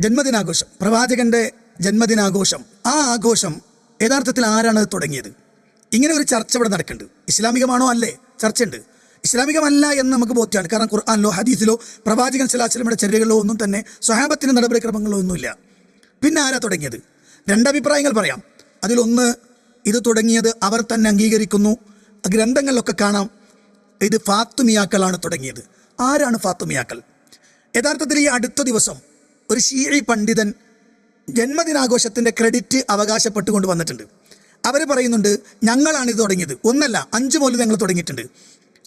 ജന്മദിനാഘോഷം. പ്രവാചകന്റെ ജന്മദിനാഘോഷം. ആ ആഘോഷം യഥാർത്ഥത്തിൽ ആരാണ് തുടങ്ങിയത്? ഇങ്ങനെ ഒരു ചർച്ച ഇവിടെ നടക്കുന്നുണ്ട്. ഇസ്ലാമികമാണോ അല്ലേ? ചർച്ചയുണ്ട്. ഇസ്ലാമികമല്ല എന്ന് നമുക്ക് ബോധ്യമാണ്. കാരണം ഖുർആാനിലോ ഹദീസിലോ പ്രവാചകൻ സലാസ്ലമിയുടെ ചര്യകളിലോ ഒന്നും തന്നെ സ്വഹാബത്തിന്റെ നടപടിക്രമങ്ങളോ ഒന്നുമില്ല. പിന്നെ ആരാ തുടങ്ങിയത്? രണ്ടഭിപ്രായങ്ങൾ പറയാം. അതിലൊന്ന് ഇത് തുടങ്ങിയത് അവർ തന്നെ അംഗീകരിക്കുന്നു. ഗ്രന്ഥങ്ങളിലൊക്കെ കാണാം. ഇത് ഫാത്തുമിയാക്കളാണ് തുടങ്ങിയത്. ആരാണ് ഫാത്തുമിയാക്കൾ? യഥാർത്ഥത്തിൽ ഈ അടുത്ത ദിവസം ഒരു ഷീഴി പണ്ഡിതൻ ജന്മദിനാഘോഷത്തിൻ്റെ ക്രെഡിറ്റ് അവകാശപ്പെട്ടുകൊണ്ട് വന്നിട്ടുണ്ട് അവർ പറയുന്നുണ്ട് ഞങ്ങളാണ് ഇത് തുടങ്ങിയത് ഒന്നല്ല അഞ്ച് മുതൽ ഞങ്ങൾ തുടങ്ങിയിട്ടുണ്ട്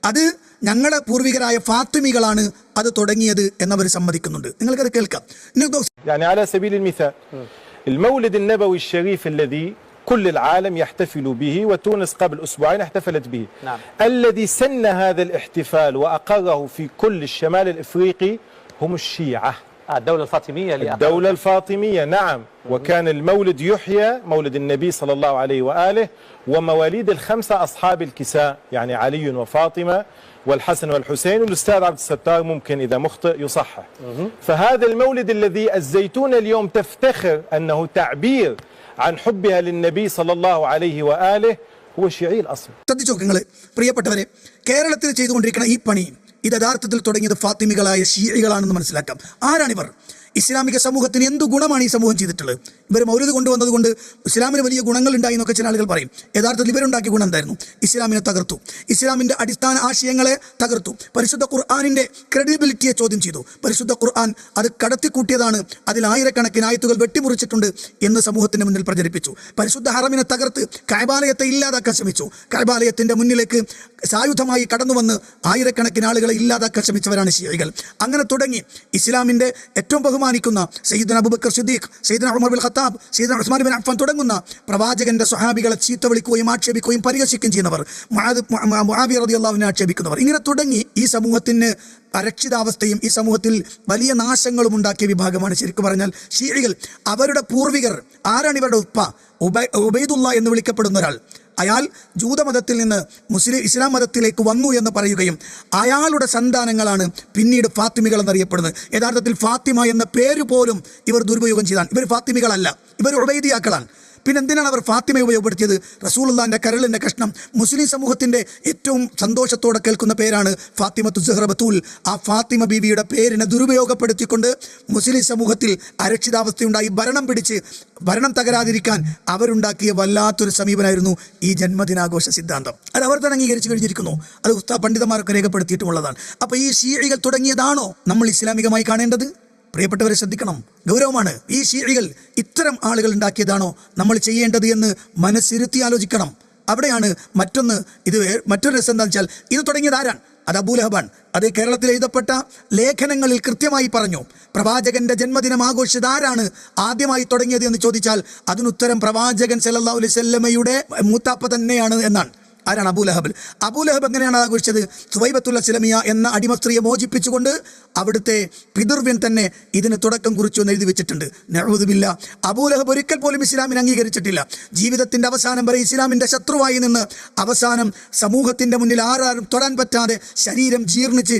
അത് ഞങ്ങളുടെ പൂർവികരായ ഫാത്തുമികളാണ് അത് തുടങ്ങിയത് എന്നവർ സമ്മതിക്കുന്നുണ്ട് നിങ്ങൾക്കത് കേൾക്കാം നിങ്ങൾക്ക് يعني على سبيل المثال المولد النبوي الشريف الذي كل العالم يحتفل به وتونس قبل أسبوعين احتفلت به نعم. الذي سن هذا الاحتفال وأقره في كل الشمال الإفريقي هم الشيعة آه، الدولة الفاطمية اللي الدولة الفاطمية نعم وكان المولد يحيى مولد النبي صلى الله عليه وآله ومواليد الخمسة أصحاب الكساء يعني علي وفاطمة والحسن والحسين والأستاذ عبد الستار ممكن إذا مخطئ يصحح فهذا المولد الذي الزيتون اليوم تفتخر أنه تعبير عن حبها للنبي صلى الله عليه وآله هو شيعي الأصل ശ്രദ്ധിച്ചു നിങ്ങൾ പ്രിയപ്പെട്ടവരെ കേരളത്തിൽ ചെയ്തുകൊണ്ടിരിക്കുന്ന ഈ പണി ഇത് യഥാർത്ഥത്തിൽ തുടങ്ങിയത് ഫാത്തിമികളായ ഷീഴികളാണെന്ന് മനസ്സിലാക്കാം. ആരാണിവർ? ഇസ്ലാമിക സമൂഹത്തിന് എന്ത് ഗുണമാണ് ഈ സമൂഹം ചെയ്തിട്ടുള്ളത്? ഇവർ മൗലത് കൊണ്ടുവന്നത് കൊണ്ട് ഇസ്ലാമിന് വലിയ ഗുണങ്ങൾ ഉണ്ടായി എന്നൊക്കെ ചില ആളുകൾ പറയും. യഥാർത്ഥത്തിൽ ഇവരുണ്ടാക്കിയ ഗുണം എന്തായിരുന്നു? ഇസ്ലാമിനെ തകർത്തു. ഇസ്ലാമിന്റെ അടിസ്ഥാന ആശയങ്ങളെ തകർത്തു. പരിശുദ്ധ ഖുർആാനിന്റെ ക്രെഡിബിലിറ്റിയെ ചോദ്യം ചെയ്തു. പരിശുദ്ധ ഖുർആൻ അത് കടത്തിക്കൂട്ടിയതാണ്. അതിൽ ആയിരക്കണക്കിന് ആയത്തുകൾ വെട്ടിമുറിച്ചിട്ടുണ്ട് എന്ന് സമൂഹത്തിന് മുന്നിൽ പ്രചരിപ്പിച്ചു. പരിശുദ്ധ ഹറമിനെ തകർത്ത് കൈബാലയത്തെ ഇല്ലാതാക്കാൻ ശ്രമിച്ചു. കൈബാലയത്തിന്റെ മുന്നിലേക്ക് സായുധമായി കടന്നു വന്ന് ആയിരക്കണക്കിന് ആളുകളെ ഇല്ലാതാക്കാൻ ശ്രമിച്ചവരാണ് ഷിയകൾ അങ്ങനെ തുടങ്ങി. ഇസ്ലാമിന്റെ ഏറ്റവും ബഹുമാനിക്കുന്ന Sayyid Abu Bakr Siddique Sayyid Umar bin Khattab Sayyid Usman bin Affan തുടങ്ങുന്ന പ്രവാചകന്റെ സ്വഹാബികളെ ചീത്ത വിളിക്കുകയും ആക്ഷേപിക്കുകയും പരിഹസിക്കുകയും ചെയ്യുന്നവർ മുഹാബി റതി അള്ളാഹുവിനെ ആക്ഷേപിക്കുന്നവർ. ഇങ്ങനെ തുടങ്ങി ഈ സമൂഹത്തിന് അരക്ഷിതാവസ്ഥയും ഈ സമൂഹത്തിൽ വലിയ നാശങ്ങളും ഉണ്ടാക്കിയ വിഭാഗമാണ് ശരിക്കും പറഞ്ഞാൽ ഷീഴികൾ അവരുടെ പൂർവികർ ആരാണ് ഇവരുടെ ഉപ്പ? ഉബൈ ഉബൈദുള്ള എന്ന് വിളിക്കപ്പെടുന്ന ഒരാൾ. അയാൾ ജൂതമതത്തിൽ നിന്ന് മുസ്ലിം ഇസ്ലാം മതത്തിലേക്ക് വന്നു എന്ന് പറയുകയും അയാളുടെ സന്താനങ്ങളാണ് പിന്നീട് ഫാത്തിമികൾ എന്നറിയപ്പെടുന്നത്. യഥാർത്ഥത്തിൽ ഫാത്തിമ എന്ന പേര് പോലും ഇവർ ദുരുപയോഗം ചെയ്താണ്. ഇവർ ഫാത്തിമികളല്ല. ഇവർ ഉബൈദിയാക്കളാണ്. പിന്നെ എന്തിനാണ് അവർ ഫാത്തിമ ഉപയോഗപ്പെടുത്തിയത്? റസൂലുള്ളാന്റെ കരളിന്റെ കഷ്ണം മുസ്ലിം സമൂഹത്തിന്റെ ഏറ്റവും സന്തോഷത്തോടെ കേൾക്കുന്ന പേരാണ് ഫാത്തിമത്തു സുഹ്റ ബത്തൂൽ ആ ഫാത്തിമ ബീവിയുടെ പേരിനെ ദുരുപയോഗപ്പെടുത്തിക്കൊണ്ട് മുസ്ലിം സമൂഹത്തിൽ അരക്ഷിതാവസ്ഥയുണ്ടായി. ഭരണം പിടിച്ച് ഭരണം തകരാതിരിക്കാൻ അവരുണ്ടാക്കിയ വല്ലാത്തൊരു സമീപനമായിരുന്നു ഈ ജന്മദിനാഘോഷ സിദ്ധാന്തം. അത് അവർ തന്നെ അംഗീകരിച്ചു കഴിഞ്ഞിരിക്കുന്നു. അത് ഉസ്താ പണ്ഡിതന്മാരൊക്കെ രേഖപ്പെടുത്തിയിട്ടുമുള്ളതാണ്. അപ്പോൾ ഈ ഷീഴികൾ തുടങ്ങിയതാണോ നമ്മൾ ഇസ്ലാമികമായി കാണേണ്ടത്? പ്രിയപ്പെട്ടവരെ ശ്രദ്ധിക്കണം. ഗൗരവമാണ് ഈ ശീലികൾ ഇത്തരം ആളുകൾ ഉണ്ടാക്കിയതാണോ നമ്മൾ ചെയ്യേണ്ടത് എന്ന് മനസ്സിരുത്തി ആലോചിക്കണം. അവിടെയാണ് മറ്റൊന്ന് ഇത് മറ്റൊരു രസം എന്താണെന്ന് വെച്ചാൽ ഇത് തുടങ്ങിയത് ആരാണ്? അത് അബൂലഹബാൻ അത് കേരളത്തിൽ എഴുതപ്പെട്ട ലേഖനങ്ങളിൽ കൃത്യമായി പറഞ്ഞു. പ്രവാചകന്റെ ജന്മദിനം ആഘോഷിച്ചത് ആരാണ്? ആദ്യമായി തുടങ്ങിയത് എന്ന് ചോദിച്ചാൽ അതിനുത്തരം പ്രവാചകൻ സല്ലാ അലൈഹി വസല്ലമയുടെ മൂത്താപ്പ തന്നെയാണ് എന്നാണ്. ആരാണ് അബൂലഹബ് അബൂലഹബ് എങ്ങനെയാണ് ആഘോഷിച്ചത് സുവൈബത്തുല്ല സിലമിയ എന്ന അടിമ സ്ത്രീയെ മോചിപ്പിച്ചുകൊണ്ട് അവിടുത്തെ പിതൃവ്യൻ തന്നെ ഇതിന് തുടക്കം കുറിച്ചു എന്ന് എഴുതി വെച്ചിട്ടുണ്ട്. നെഴുതുമില്ല അബൂലഹബ് ഒരിക്കൽ പോലും ഇസ്ലാമിനെ അംഗീകരിച്ചിട്ടില്ല. ജീവിതത്തിന്റെ അവസാനം വരെ ഇസ്ലാമിന്റെ ശത്രുവായി നിന്ന് അവസാനം സമൂഹത്തിന്റെ മുന്നിൽ ആരാരും തൊടാൻ പറ്റാതെ ശരീരം ജീർണിച്ച്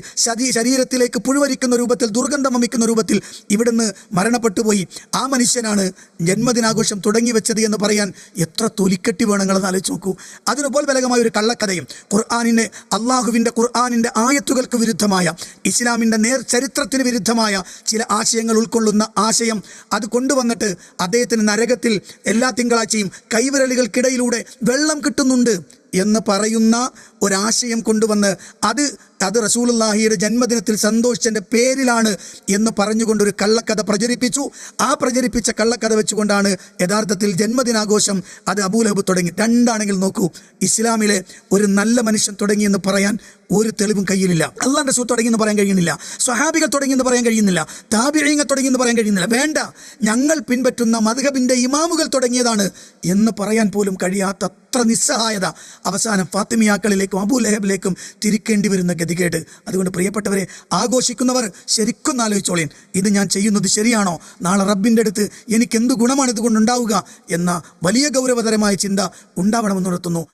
ശരീരത്തിലേക്ക് പുഴുവരിക്കുന്ന രൂപത്തിൽ ദുർഗന്ധം വമിക്കുന്ന രൂപത്തിൽ ഇവിടുന്ന് മരണപ്പെട്ടുപോയി ആ മനുഷ്യനാണ് ജന്മദിനാഘോഷം തുടങ്ങി വെച്ചത് എന്ന് പറയാൻ എത്ര തൊലിക്കെട്ടി വേണമെന്ന് ആലോചിച്ച് നോക്കൂ. അതിനുപോൽ ബലകമായ ഒരു കള്ളക്കഥയും. ഖുർആാനിന്റെ അള്ളാഹുവിന്റെ ഖുർആാനിന്റെ ആയത്തുകൾക്ക് വിരുദ്ധമായ ഇസ്ലാമിന്റെ നേർ ചരിത്രത്തിന് വിരുദ്ധമായ ചില ആശയങ്ങൾ ഉൾക്കൊള്ളുന്ന ആശയം അത് കൊണ്ടുവന്നിട്ട് അദ്ദേഹത്തിന് നരകത്തിൽ എല്ലാ തിങ്കളാഴ്ചയും കൈവിരലുകൾക്കിടയിലൂടെ വെള്ളം കിട്ടുന്നുണ്ട് എന്ന് പറയുന്ന ഒരാശയം കൊണ്ടുവന്ന് അത് അത് റസൂലുള്ളാഹിയുടെ ജന്മദിനത്തിൽ സന്തോഷിച്ചതിന്റെ പേരിലാണ് എന്ന് പറഞ്ഞുകൊണ്ട് ഒരു കള്ളക്കഥ പ്രചരിപ്പിച്ചു. ആ പ്രചരിപ്പിച്ച കള്ളക്കഥ വെച്ചുകൊണ്ടാണ് യഥാർത്ഥത്തിൽ ജന്മദിനാഘോഷം അത് അബൂലഹബ് തുടങ്ങി. രണ്ടാണെങ്കിൽ നോക്കൂ ഇസ്ലാമിലെ ഒരു നല്ല മനുഷ്യൻ തുടങ്ങിയെന്ന് പറയാൻ ഒരു തെളിവും കയ്യിലില്ല. അള്ളാൻ റസൂൽ തുടങ്ങിയെന്ന് പറയാൻ കഴിയുന്നില്ല. സ്വഹാബികൾ തുടങ്ങിയെന്ന് പറയാൻ കഴിയുന്നില്ല. താബിഴിങ്ങൾ തുടങ്ങിയെന്ന് പറയാൻ കഴിയുന്നില്ല. വേണ്ട ഞങ്ങൾ പിൻപറ്റുന്ന മധുഹബിന്റെ ഇമാമുകൾ തുടങ്ങിയതാണ് എന്ന് പറയാൻ പോലും കഴിയാത്ത അത്ര നിസ്സഹായത അവസാനം ഫാത്തിമിയാക്കളിലേക്കും അബൂ ലഹബിലേക്കും തിരിക്കേണ്ടി വരുന്ന ഗതികേട്. അതുകൊണ്ട് പ്രിയപ്പെട്ടവരെ ആഘോഷിക്കുന്നവർ ശരിക്കും ആലോചിച്ചോളീൻ. ഇത് ഞാൻ ചെയ്യുന്നത് ശരിയാണോ? നാളെ റബ്ബിന്റെ അടുത്ത് എനിക്ക് എന്ത് ഗുണമാണ് ഇതുകൊണ്ടുണ്ടാവുക എന്ന വലിയ ഗൗരവതരമായ ചിന്ത ഉണ്ടാവണമെന്ന് ഉണർത്തുന്നു